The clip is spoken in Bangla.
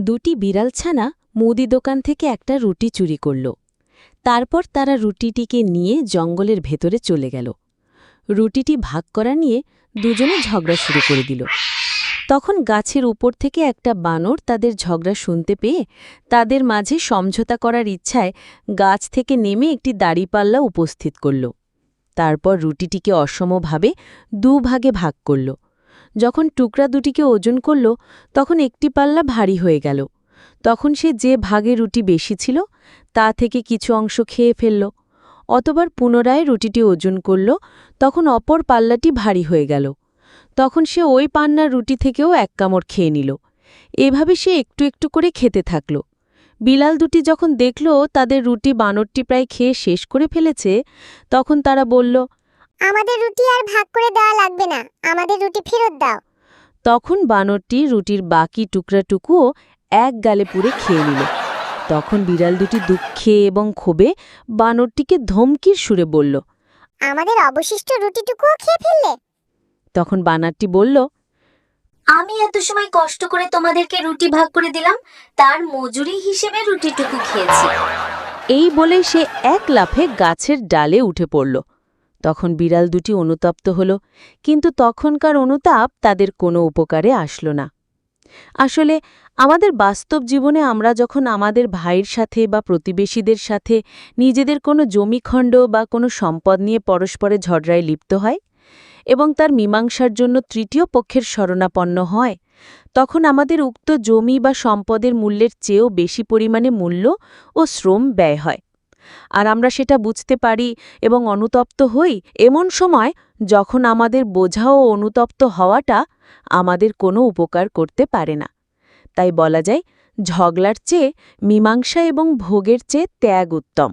দুটি বিড়াল ছানা মুদি দোকান থেকে একটা রুটি চুরি করল। তারপর তারা রুটিটিকে নিয়ে জঙ্গলের ভেতরে চলে গেল। রুটিটি ভাগ করা নিয়ে দুজনে ঝগড়া শুরু করে দিল। তখন গাছের উপর থেকে একটা বানর তাদের ঝগড়া শুনতে পেয়ে তাদের মাঝে সমঝোতা করার ইচ্ছায় গাছ থেকে নেমে একটি দাড়িপাল্লা উপস্থিত করল। তারপর রুটিটিকে অসমভাবে দুভাগে ভাগ করল। যখন টুকরা দুটিকে ওজন করল, তখন একটি পাল্লা ভারী হয়ে গেল। তখন সে যে ভাগে রুটি বেশি ছিল, তা থেকে কিছু অংশ খেয়ে ফেলল। অতবার পুনরায় রুটিটি ওজন করল, তখন অপর পাল্লাটি ভারী হয়ে গেল। তখন সে ওই পান্নার রুটি থেকেও এক কামড় খেয়ে নিল। এভাবে সে একটু একটু করে খেতে থাকল। বিলাল দুটি যখন দেখল তাদের রুটি বানরটি প্রায় খেয়ে শেষ করে ফেলেছে, তখন তারা বলল আমাদের রুটি আর ভাগ করে দেওয়া লাগবে না। আমাদের রুটি ফেরত দাও। তখন বানরটি রুটির বাকি টুকরাটুকুও এক গালে পুড়ে খেয়ে নিল। তখন বিড়াল দুটি দুঃখে এবং ক্ষোভে বানরটিকে ধমকির সুরে বলল আমাদের অবশিষ্ট রুটিটুকুও খেয়ে ফেললে। তখন বানারটি বলল আমি এত সময় কষ্ট করে তোমাদেরকে রুটি ভাগ করে দিলাম তার মজুরি হিসেবে রুটিটুকু খেয়েছি। এই বলেই সে এক লাফে গাছের ডালে উঠে পড়ল। তখন বিড়াল দুটি অনুতপ্ত হল, কিন্তু তখনকার অনুতাপ তাদের কোনো উপকারে আসলো না। আসলে আমাদের বাস্তব জীবনে আমরা যখন আমাদের ভাইয়ের সাথে বা প্রতিবেশীদের সাথে নিজেদের কোনো জমিখণ্ড বা কোনো সম্পদ নিয়ে পরস্পরে ঝগড়ায় লিপ্ত হয় এবং তার মীমাংসার জন্য তৃতীয় পক্ষের শরণাপন্ন হয়, তখন আমাদের উক্ত জমি বা সম্পদের মূল্যের চেয়েও বেশি পরিমাণে মূল্য ও শ্রম ব্যয় হয়। আর আমরা সেটা বুঝতে পারি এবং অনুতপ্ত হই এমন সময় যখন আমাদের বোঝা ও অনুতপ্ত হওয়াটা আমাদের কোনো উপকার করতে পারে না। তাই বলা যায়, ঝগলার চেয়ে মীমাংসা এবং ভোগের চেয়ে ত্যাগ উত্তম।